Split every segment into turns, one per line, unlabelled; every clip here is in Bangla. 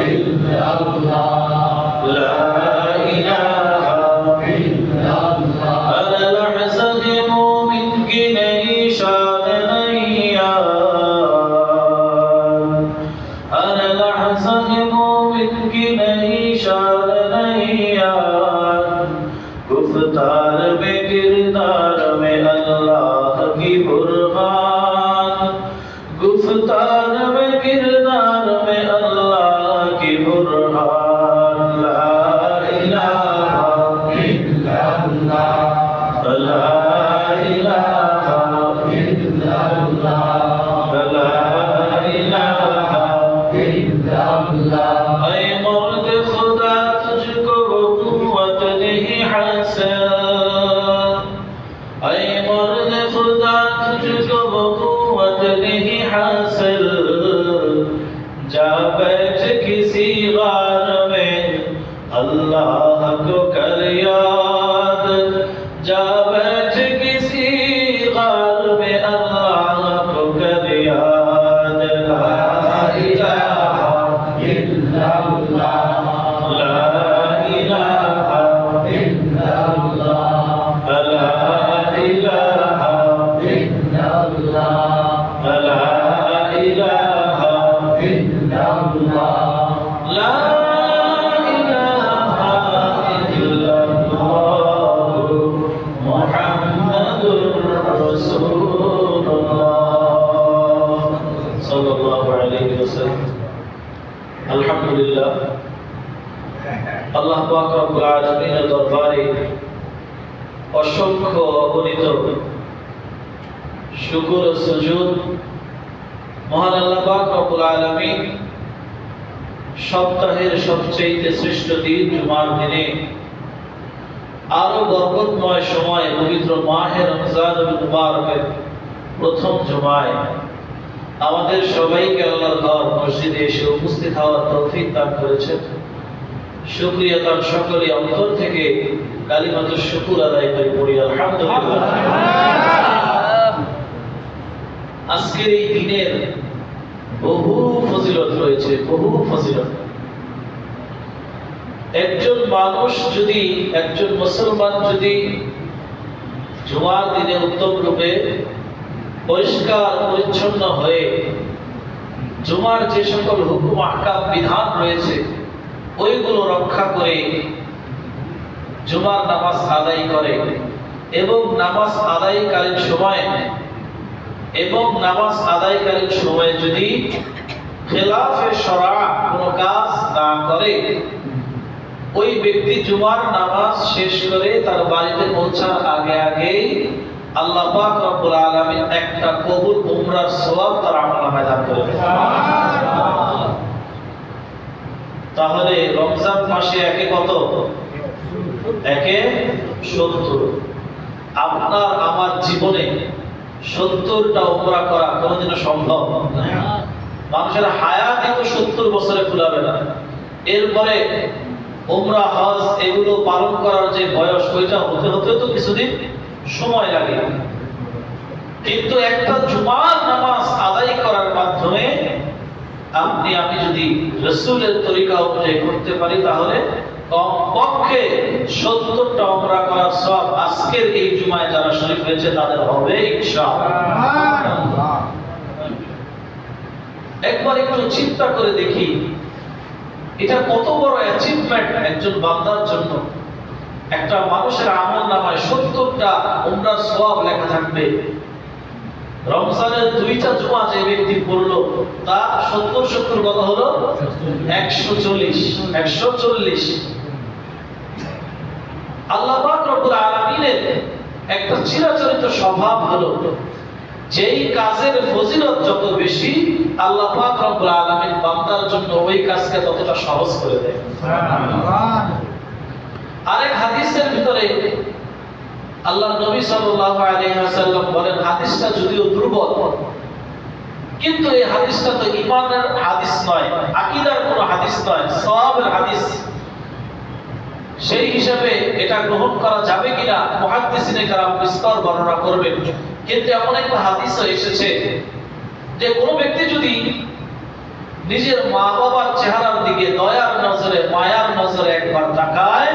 إلا الله
لا إله جا بیٹھ کسی غار میں اللہ দরবারে অসংখ্য অগণিত শুকর মহান আল্লাহ সপ্তাহের সবচেয়ে শ্রেষ্ঠ দিন জুমার দিনে আরও বরকতময় সময় পবিত্র মাহে মুবারকের প্রথম জুমায় আমাদের সবাইকে আল্লাহর ঘর মসজিদে এসে উপস্থিত হওয়ার তৌফিক দান করেছেন। শুকরিয়া তার সকলে অন্তর থেকে কালিমাত শুকুর আদায় করে, পড়ি, আলহামদুলিল্লাহ। আজকের এই দিনের বহু ফজিলত রয়েছে, বহু ফজিলত। একজন মানুষ যদি, একজন মুসলমান যদি জুমার দিনে উত্তম রূপে পরিষ্কার, পরিচ্ছন্ন হয়ে জুমার যে সকল হুকুম, আহকাম, বিধান রয়েছে ওইগুলো রক্ষা করে জুমার নামাজ আদায় করে এবং নামাজ আদায়কালীন সময় এবং নামাজ আদায়কালীন সময়ে যদি খেলাফে সরা কোনো কাজ না করে, ওই ব্যক্তি জুমার নামাজ শেষ করে তার বাড়িতে পৌঁছার আগে আগেই আল্লাহ পাক রব্বুল আলামিন একটা কবুল, উমরার সওয়াব তার আমলনামায় দান করে দেন। তাহলে রমজান মাসে একে কত? একে সত্তর। আপনার আমার জীবনে সত্তরটা উমরা করা কোনোদিনও সম্ভব। মানুষের হায়াত তো সত্তর বছরে ফুলাবে না। এরপরে উমরা, হজ এগুলো পালন করার যে বয়স, ওইটা হতে হতে তো কিছুদিন সময় লাগে। কিন্তু একটা জুমার নামাজ আদায় করার মাধ্যমে আপনি, আমি যদি রসুলের তরিকা অনুযায়ী করতে পারি, তাহলে কমপক্ষে সত্তরটা করার সব আজকের এই জুমায় যারা শরীফ হয়েছে, তাদের হবে একবার একটু চিন্তা করে দেখি, এটা কত বড় অ্যাচিভমেন্ট একজন বান্দার জন্য। একটা মানুষের আমল নামায় সত্তরটা সওয়াব লেখা থাকবে। রমজানের দুইটা জুমা যে ব্যক্তি পড়ল তা সত্তর সত্তর কত হলো? একশো চল্লিশ। একশো চল্লিশ। আল্লাহ রব্বুল আলামিনের একটা চিরাচরিত স্বভাব হলো যেই কাজের ফজিলত যত বেশি আল্লাহ পাক রব্বুল আলামিন বান্দার জন্য ওই কাজকে ততটা সহজ করে দেয়। আরেক হাদিসের ভিতরে আল্লাহ নবী সাল্লাল্লাহু আলাইহি ওয়াসাল্লাম বলেন, হাদিসটা যদিও দুর্বল, কিন্তু এই হাদিসটা তো ইমানের হাদিস নয়, আকীদার কোনো হাদিস নয়, সওয়াবের হাদিস। সেই হিসাবে এটা গ্রহণ করা যাবে কিনা মুহাদ্দিসিনে কারাম বিস্তর বর্ণনা করবেন। কিন্তু এমন একটা হাদিসও এসেছে যে কোনো ব্যক্তি যদি নিজের মা বাবার চেহারার দিকে দয়ার নজরে, মায়ার নজরে একবার তাকায়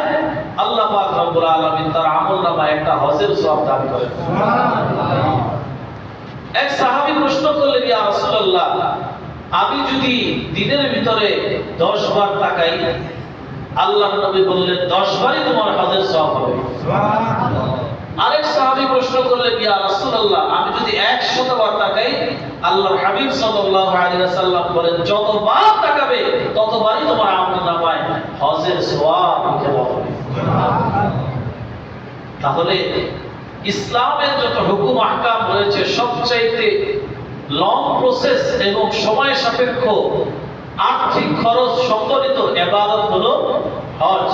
রব্বুল আলামিন তার আমল নামা একটা হজের সওয়াব দান করেন। এক সাহাবী প্রশ্ন করলেন ইয়া রাসূলুল্লাহ আমি যদি দিনের ভিতরে 10 বার তাকাই আল্লাহর নবী বললেন 10 বারই তোমার হজের সওয়াব হবে। আরেক সাহাবী প্রশ্ন করলেন ইয়া রাসূলুল্লাহ আমি যদি 100 বার তাকাই আল্লাহর হাবিব সাল্লাল্লাহু আলাইহি ওয়াসাল্লাম বলেন যতবার তাকাবে ততবারই তোমার আমল নামায় হজের সওয়াব লিখে হবে। তাহলে ইসলামের যত হুকুম, আহকাম রয়েছে, সবচাইতে লং প্রসেস এবং সময় সাপেক্ষ আর্থিক খরচ সম্বলিত এবাদত হলো হজ,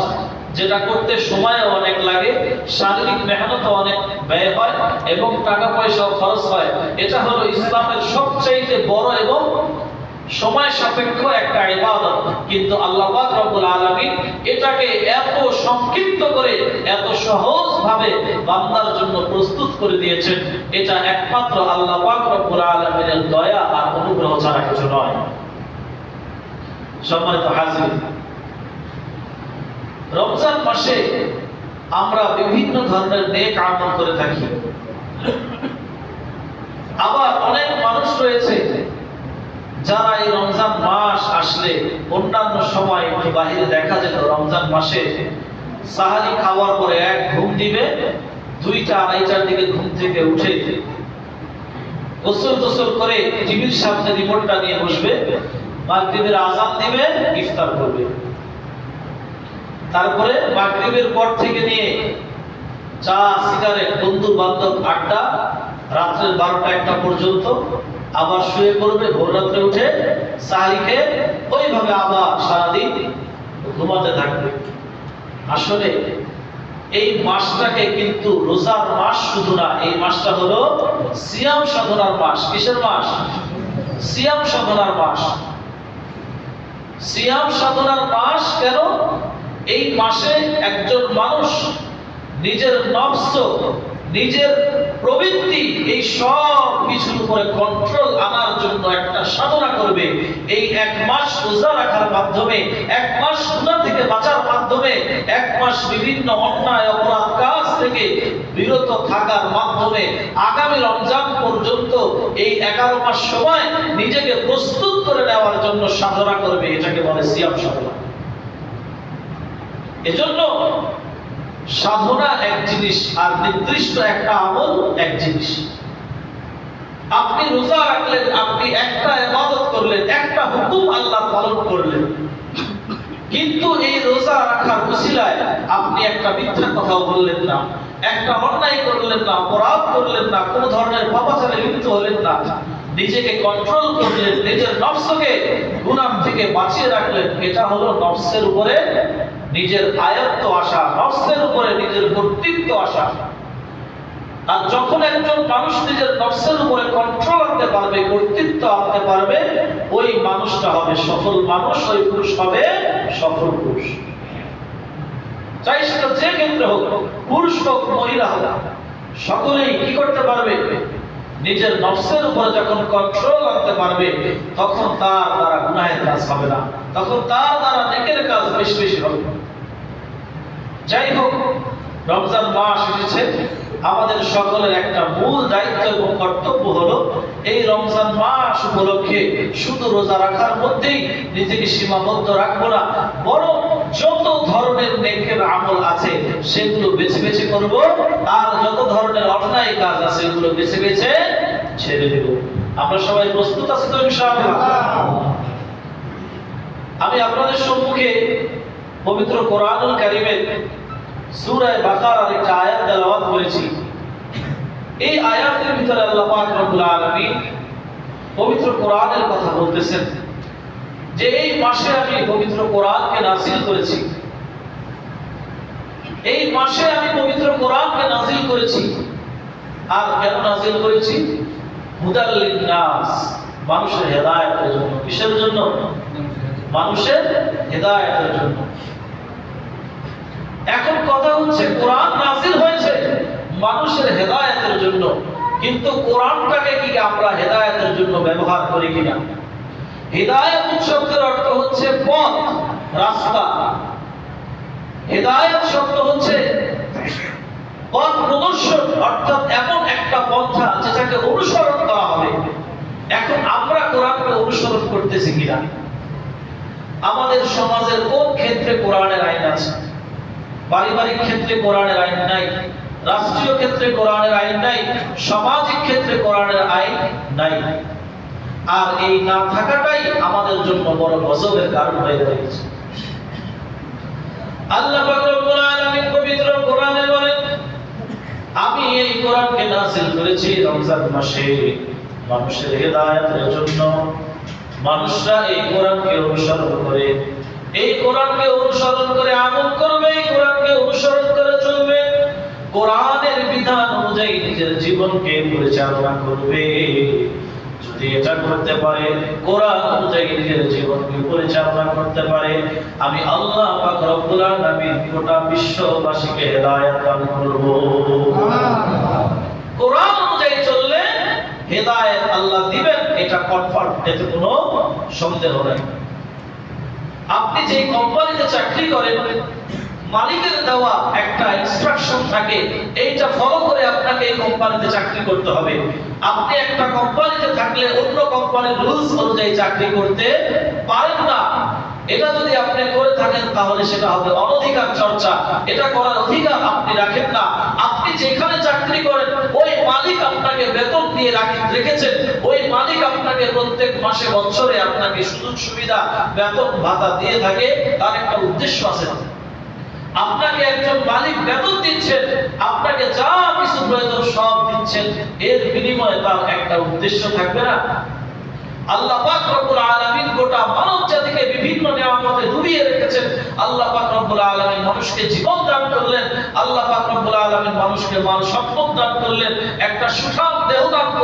যেটা করতে সময় অনেক লাগে, শারীরিক মেহনত অনেক ব্যয় হয় এবং টাকা পয়সাও খরচ হয়। এটা হলো ইসলামের সবচাইতে বড় এবং সময় সাপেক্ষ একটা ইবাদত। কিন্তু আল্লাহ পাক রব্বুল আলামিন এটাকে এত সংক্ষিপ্ত করে, এত সহজ ভাবে বান্দার জন্য প্রস্তুত করে দিয়েছেন। এটা একমাত্র আল্লাহ পাক রব্বুল আলামিনের দয়া আর অনুগ্রহ ছাড়া কিছু নয়। সম্মানিত হাজির, রমজান মাসে আমরা বিভিন্ন ধরনের নেক আমল করে থাকি। আবার অনেক মানুষ রয়েছে যারা এই রমজান মাস আসলে অন্যান্য সময় একটু বাহিরে দেখা যেত, রমজান মাসে সাহারি খাওয়ার পরে এক ঘুম দিবে, দুইটা আড়াইটার দিকে ঘুম থেকে উঠে গোসল টোসল করে টিভির সামনে রিমোটটা নিয়ে বসবে, মাগরিবের আজান দিবে, ইফতার করবে। তারপরে মাগরিবের পর থেকে নিয়ে চা, সিগারেট বন্ধু বান্ধব আড্ডা, রাত্রের বারোটা একটা পর্যন্ত আবার শুয়ে পড়বে, ভোর রাত্রে উঠে খেয়ে ওইভাবে আবার সারাদিন ঘুমাতে থাকবে। আসলে এই মাসটাকে কিন্তু রোজার মাস শুধু না, এই মাসটা হলো সিয়াম সাধনার মাস। কিসের মাস? সিয়াম সাধনার মাস। সিয়াম সাধনার মাস কেন? এই মাসে একজন মানুষ নিজের নফস, নিজের প্রবৃত্তি, এই সব কিছুর উপরে কন্ট্রোল আনার জন্য একটা সাধনা করবে। এই এক মাস রোজা রাখার মাধ্যমে, এক মাস গুনাহ থেকে বাঁচার মাধ্যমে, এক মাস বিভিন্ন অন্যায়, অপরাধ কাজ থেকে বিরত থাকার মাধ্যমে আগামী রমজান পর্যন্ত এই এগারো মাস সময় নিজেকে প্রস্তুত করে নেওয়ার জন্য সাধনা করবে, এটাকে বলে সিয়াম সাধনা। এজন্য সাধনা এক জিনিস আর নির্দিষ্ট একটা আমল এক জিনিস। আপনি রোজা রাখলেন, আপনি একটা ইবাদত করলেন, একটা হুকুম আল্লাহ পালন করলেন। কিন্তু এই রোজা রাখার উসিলায় আপনি একটা মিথ্যা কথাও বললেন না, একটা অন্যায় করলেন না, অপরাধ করলেন না, কোন ধরনের পাপাচারে লিপ্ত হলেন না। নিজেকে কন্ট্রোল করলেন, নিজের নফসকে গুনাহ থেকে বাঁচিয়ে রাখলেন। এটা হলো নফসের উপরে নিজের আয়ত্ত আসা, নফসের উপরে নিজের কর্তৃত্ব আসা। আর যখন একজন মানুষ নিজের নফসের উপরে কন্ট্রোল আনতে পারবে, কর্তৃত্ব আনতে পারবে, ওই মানুষটা হবে সফল মানুষ, ওই পুরুষ হবে সফল পুরুষ। চাই সেটা যে ক্ষেত্রে হোক, পুরুষ হোক, মহিলা হোক, সকলেই কি করতে পারবে? নিজের নফসের উপরে যখন কন্ট্রোল আনতে পারবে, তখন তার দ্বারা গুনাহের কাজ হবে না। তখন তার দ্বারা নেকের কাজ বেশি বেশি হবে। যাই হোক, রমজান মাস এসেছে। আমাদের সকলের একটা মূল দায়িত্ব এবং কর্তব্য হলো এই রমজান মাস উপলক্ষে শুধু রোজা রাখার মধ্যেই নিজেকে সীমাবদ্ধ রাখব না, বরং যত ধরনের নেকের আমল আছে সেগুলো বেছে বেছে করব, আর যত ধরনের অন্যায় কাজ আছে এগুলো বেছে বেছে ছেড়ে দেব। আমরা সবাই প্রস্তুত আছি তো আমি আপনাদের সম্মুখে পবিত্র কোরআনুল কারিমের সূরা বাকারার একটা আয়াত তেলাওয়াত করেছি। এই আয়াতের ভিতরে আল্লাহ পাক রব্বুল আলামিন পবিত্র কোরআনের কথা বলতেছেন যে এই মাসে আমি পবিত্র কোরআনকে নাসিল করেছি। এই মাসে আমি পবিত্র কোরআনকে নাযিল করেছি। আর কেন নাযিল করেছি? হুদাল লিন্নাস, মানুষের হেদায়েতের জন্য, কিসের জন্য? মানুষের হেদায়েতের জন্য। এখন কথা হচ্ছে, কোরআন নাজিল হয়েছে মানুষের হেদায়তের জন্য। কিন্তু কোরআনটাকে কি আমরা হেদায়তের জন্য ব্যবহার করি কিনা? হেদায়েত শব্দের অর্থ হচ্ছে পথ, রাস্তা। হেদায়েত শব্দ হচ্ছে পথ প্রদর্শন, অর্থাৎ এমন একটা পন্থা যেটাকে অনুসরণ করা হবে। এখন আমরা কোরআনকে অনুসরণ করতেছি কিনা? আমাদের সমাজের কোন ক্ষেত্রে কোরআনের আইন আছে? পারিবারিক ক্ষেত্রে কোরআনের আইন নাই, রাষ্ট্রীয় ক্ষেত্রে কোরআনের আইন নাই, সামাজিক ক্ষেত্রে কোরআনের আইন নাই। আর এই না থাকাটাই আমাদের জন্য বড় গজবের কারণ হয়ে দাঁড়িয়েছে। আল্লাহ পাক রব্বুল আলামিন পবিত্র কোরআনে বলেন, আমি এই কোরআনকে নাযিল করেছি রমজান মাসে মানুষের হেদায়েতের জন্য। মানুষরা এই কোরআনকে অনুসরণ করে এই কোরআনকে অনুসরণ করে আমল করবে, এই কোরআনকে অনুসরণ করে চলবে। কোরআনের বিধান অনুযায়ী নিজের জীবনকে পরিচালনা করবে। যদি এটা করতে পারে, কোরআন অনুযায়ী নিজের জীবনকে পরিচালনা করতে পারে। আমি আল্লাহ পাক রব্বুল আলামিন গোটা বিশ্ববাসীকে হেদায়েত দান করব। কোরআন অনুযায়ী চললে হেদায়েত আল্লাহ দিবেন, এটা কনফার্ম, এতে কোনো সন্দেহ নাই। আপনি যে কোম্পানিতে চাকরি করেন, মালিকের দেওয়া একটা ইনস্ট্রাকশন থাকে, এইটা ফলো করে আপনাকে এই কোম্পানিতে চাকরি করতে হবে। আপনি একটা কোম্পানিতে থাকলে অন্য কোম্পানির রুলস অনুযায়ী চাকরি করতে পারেন না। এটা যদি আপনি করে থাকেন, তাহলে সেটা হবে অনধিকার চর্চা। এটা করার অধিকার আপনি রাখেন না। যেখানে চাকরি করেন ওই মালিক আপনাকে বেতন দিয়ে রেখেছেন ওই মালিক আপনাকে প্রত্যেক মাসে, বছরে আপনাকে সুযোগ সুবিধা, বেতন ভাতা দিয়ে থাকে। তার একটা উদ্দেশ্য আছে। আপনাকে একজন মালিক বেতন দিচ্ছেন, আপনাকে যা কিছু প্রয়োজন সব দিচ্ছেন। এর বিনিময়ে তার একটা উদ্দেশ্য থাকবে না। আল্লাহ পাক রব্বুল আলামিন গোটা মানব জাতিকে বিভিন্ন নিয়ামতে ডুবিয়ে রেখেছেন। আল্লাহ পাক রব্বুল আলামিন মানুষকে জীবন দান করলেন। আল্লাহ পাক রব্বুল আলামিন মানুষকে মাল সম্পদ দান করলেন। একটা সুঠাম দেহ দান করলেন।